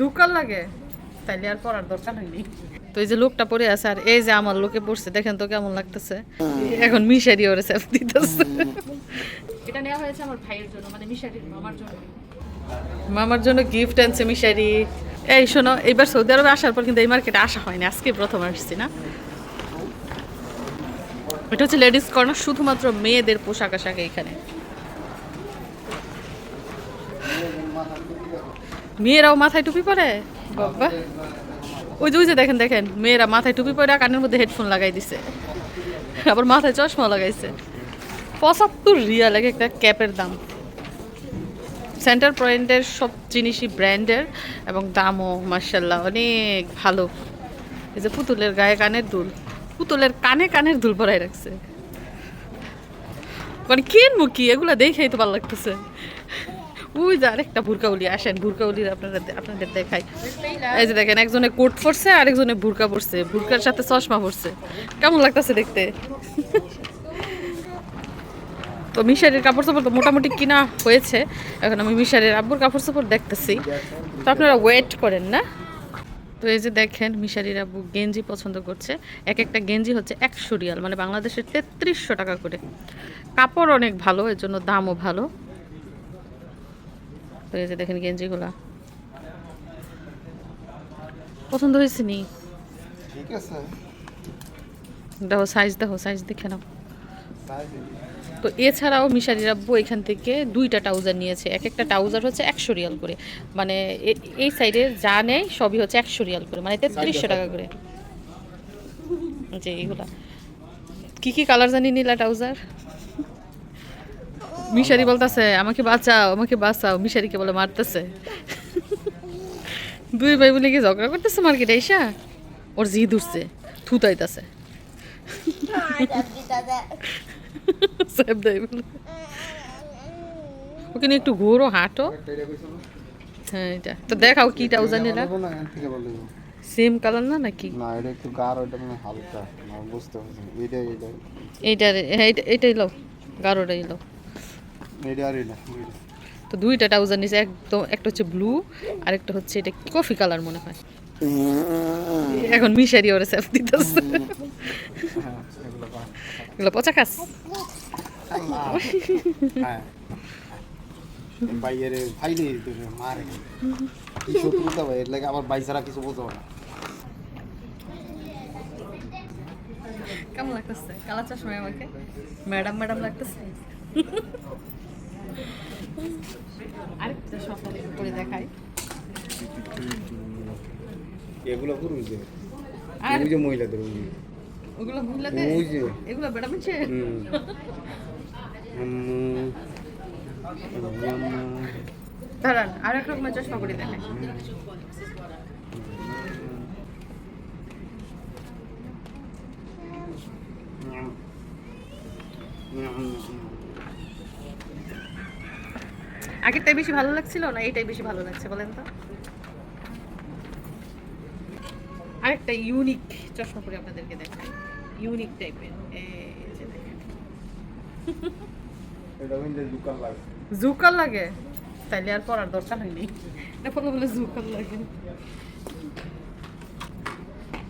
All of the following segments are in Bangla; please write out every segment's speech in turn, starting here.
দোকান লাগে। তাইলে আর পড়ার দরকার হয়নি তো এই যে লোকটা পড়ে আছে আর এই যে আমার লোকে পড়ছে দেখেন তো কেমন লাগতেছে। এখন মিশারি ওরে সেফ দিতেছে। এটা নেওয়া হয়েছে আমার ভাইয়ের জন্য মানে মিশারির মামার জন্য। মামার জন্য গিফট আনছে মিশারি। এই শোনো এইবার সৌদি আরবে আসার পর কিন্তু এই মার্কেটে আসা হয়নি আজকে প্রথম আসছি না। এটা হচ্ছে লেডিস কর্নার শুধুমাত্র মেয়েদের পোশাক আশাক এইখানে। মেয়েরাও মাথায় টুপি পরে? বাবা। ওই যে ওই যে দেখেন দেখেন, মেয়েরা মাথায় টুপি পরে কানের মধ্যে হেডফোন লাগাই দিছে। আবার মাথায় চশমা লাগাইছে। পঁচাত্তর রিয়াল এক একটা ক্যাপের দাম। সেন্টার পয়েন্টের সব জিনিসই ব্র্যান্ডের এবং দামও মার্শাল্লাহ অনেক ভালো। এই যে পুতুলের গায়ে কানের দুল। পুতুলের কানে কানের দুল পরাই রাখছে। মানে কিনবো কি? এগুলো দেখেই তো ভালো লাগতেছে। ওই যে আরেকটা ভুরকাউলি আসেন ভুরকাউলির আপনারা আপনাদের দেখাই। এই যে দেখেন, একজনে কোট পরছে, আরেকজনে ভুরকা পরছে, ভুরকার সাথে চশমা পরছে। কেমন লাগতেছে দেখতে? তো মিশারির কাপড় চোপড় তো মোটামুটি কিনা হয়েছে, এখন আমি মিশারির আব্বুর কাপড় চোপড় দেখতেছি। তো আপনারা ওয়েট করেন না। তো এই যে দেখেন, মিশারির আব্বু গেঞ্জি পছন্দ করছে। এক একটা গেঞ্জি হচ্ছে একশো রিয়াল মানে বাংলাদেশের তেত্রিশশো টাকা করে। কাপড় অনেক ভালো, এর জন্য দামও ভালো। তো এই যে দেখেন গেঞ্জিগুলা। পছন্দ হয়েছে নি? ঠিক আছে। দেখো সাইজ দেখো সাইজ দেখে নাও। তো এছাড়াও মিশারির আব্বু এখান থেকে দুইটা ট্রাউজার নিয়েছে। এক একটা ট্রাউজার হচ্ছে একশো রিয়াল করে। মানে এই সাইডে যা নেয় সবই হচ্ছে একশো রিয়াল করে। মানে তেত্রিশশো টাকা করে। যে এইগুলা কি কি কালার জানি নীলা ট্রাউজার মিশারি বলতেছে আমাকে বাঁচাও আমাকে বাঁচাও। মিশারিকে বলে মারতেছে। দুই ভাই বলে কি ঝগড়া করতেছে মার্কেটে এসা ওর জিদ উঠছে থুতাইতেছে। বলে ওখানে একটু ঘোরো হাঁটো। হ্যাঁ এটা। তো দেখাও কি ট্রাউজার নিলা না। সেম কালার না নাকি? না এটা একটু গাঢ় এটা মানে হালকা। না বুঝতে পারছি না। এটা এটা হ্যাঁ এইটা- এটাই লো গাঢ়টাই লো এটা আর এটা এটা। তো দুইটা ট্রাউজার নিচে একদম একটা হচ্ছে ব্লু আর একটা হচ্ছে এটা কফি কালার মনে হয়। এখন মিশারি ওরে সেফ দিতেছে। এগুলো পচা খাস। হ্যাঁ। বাইরে ফাইলে দিতে মারে। কি শত্রুতা ভাই এর লাগে আবার বাই ছাড়া কিছু বোঝো না। কেমন লাগতেছে? কালা আমাকে? ম্যাডাম ম্যাডাম লাগতেছে? আরেকটা সকালে করে দেখাই। এগুলো পুরুষদের আর ওই যে মহিলাদের ওই ওগুলো মহিলাদের? ওই যে। এগুলো আম্মু। দাঁড়ান আর এক রকমের চশমা করে দেখাই আগেরটাই বেশি ভালো লাগছিল না এইটাই বেশি ভালো লাগছে বলেন তো? আরেকটা ইউনিক চশমা পরে আপনাদেরকে দেখাই। ইউনিক টাইপের এই যে দেখেন। দোকান লাগে। জুকার লাগে? তাইলে আর পড়ার দরকার হয়নি এটা পরে বলে জুকার লাগে।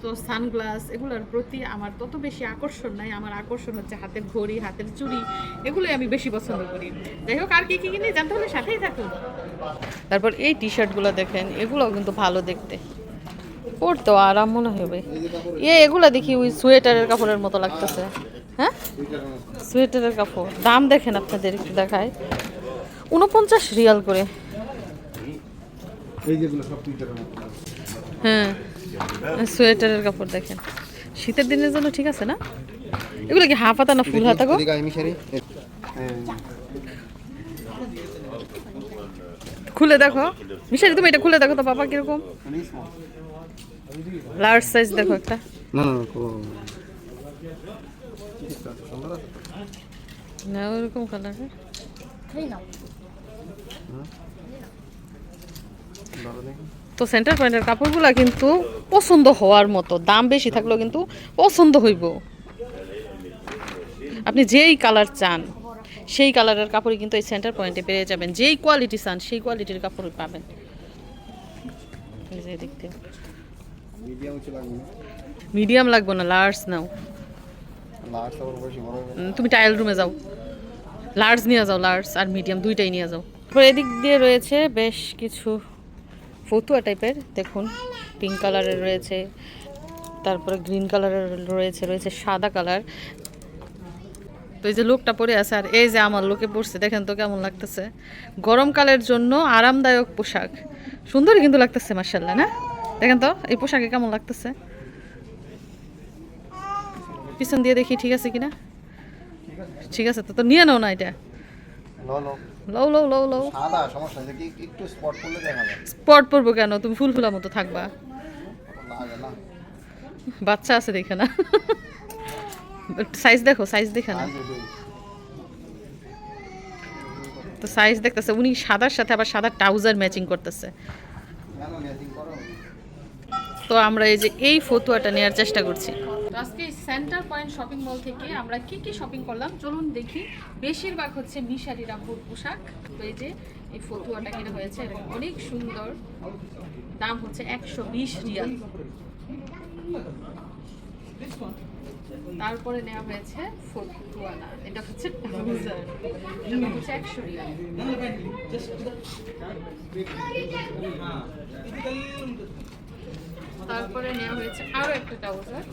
তো সানগ্লাস এগুলোর প্রতি আমার তত বেশি আকর্ষণ নাই। আমার আকর্ষণ হচ্ছে হাতের ঘড়ি হাতের চুড়ি এগুলোই আমি বেশি পছন্দ করি। যাই হোক আর কি কি কিনে জানতে হলে সাথেই থাকুন। তারপর এই টি শার্টগুলো দেখেন এগুলোও কিন্তু ভালো দেখতে। পরতেও আরাম মনে হবে এ এগুলো দেখি ওই সোয়েটারের কাপড়ের মতো লাগতেছে। হ্যাঁ? সোয়েটারের কাপড়। দাম দেখেন আপনাদের একটু দেখায় উনপঞ্চাশ রিয়াল করে। এই যেগুলো সব টুইটারের মতো। হ্যাঁ। সোয়েটারের কাপড় দেখেন। শীতের দিনের জন্য ঠিক আছে না? এগুলো কি হাফ হাতা না ফুল হাতা গো? খুলে দেখো। মিশারি তুমি এটা খুলে দেখো তো বাবা কীরকম? লার্জ সাইজ দেখো একটা। না না না ওরকম কালার তো সেন্টার পয়েন্টের কাপড়গুলো কিন্তু পছন্দ হওয়ার মতো। দাম বেশি থাকলেও কিন্তু পছন্দ হইব। আপনি যেই কালার চান, সেই কালারের কাপড়ই কিন্তু এই সেন্টার পয়েন্টে পেয়ে যাবেন। যেই কোয়ালিটি চান, সেই কোয়ালিটির কাপড় পাবেন। মিডিয়াম লাগবে না লার্জ নাও। তুমি টাইল রুমে যাও। লার্জ নিয়ে যাও লার্জ আর মিডিয়াম দুইটাই নিয়ে যাও। এদিক দিয়ে রয়েছে বেশ কিছু ফতুয়া টাইপের, দেখুন পিঙ্ক কালারের রয়েছে, তারপরে গ্রিন কালারের রয়েছে রয়েছে সাদা কালার তো এই যে লোকটা পরে আছে, আর এই যে আমার লোকে পড়ছে দেখেন তো কেমন লাগতেছে। গরমকালের জন্য আরামদায়ক পোশাক। সুন্দরই কিন্তু লাগতেছে মার্শাল্লাহ না? দেখেন তো, এই পোশাকে কেমন লাগতেছে? পিছন দিয়ে দেখি, ঠিক আছে কিনা? ঠিক আছে তো তো নিয়ে নাও না এটা। লও লও লও লও। সাদা সমস্যা কি একটু স্পট করলে দেখা যায় স্পট পরবো কেন? তুমি ফুল ফুলা মতো থাকবা। বাচ্চা আছে দেখে না। সাইজ দেখো সাইজ দেখে না। তো সাইজ দেখতেছে। উনি সাদার সাথে আবার সাদা ট্রাউজার ম্যাচিং করতেছে। তো আমরা এই যে এই ফতুয়াটা নেওয়ার চেষ্টা করছি। আজকে সেন্টার পয়েন্ট শপিং মল থেকে আমরা কি কি শপিং করলাম? চলুন দেখি। বেশিরভাগ হচ্ছে মিশারি রাব্বুর পোশাক। এই যে এই ফতুয়াটা কিনে হয়েছে অনেক সুন্দর। দাম হচ্ছে একশো বিশ রিয়াল। তারপরে নেওয়া হয়েছে এটা হচ্ছে একশো তারপরে নেওয়া হয়েছে আরও একটা ট্রাউজার।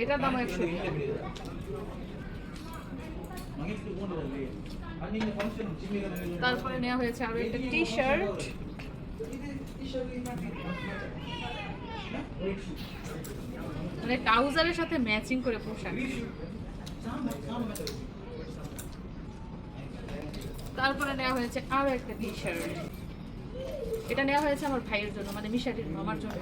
এটার দাম একশো তারপরে নেওয়া হয়েছে আরও একটা টি শার্ট মানে ট্রাউজারের সাথে ম্যাচিং করে পোশাক। তারপরে নেওয়া হয়েছে আরও একটা টি শার্ট এটা নেওয়া হয়েছে আমার ভাইয়ের জন্য মানে মিশাটির আমার জন্য।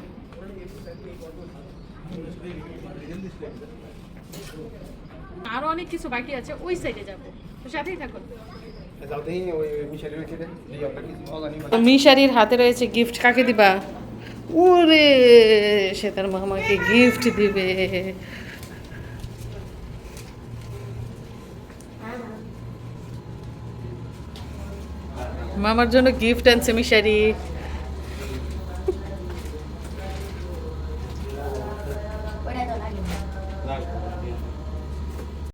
আরও অনেক কিছু বাকি আছে, ওই সাইডে যাব। তো সাথেই থাকুন। মিশারির হাতে রয়েছে গিফট কাকে দিবা? ওরে, সে তার মামাকে গিফট দিবে। মামার জন্য গিফট আনছে মিশারি।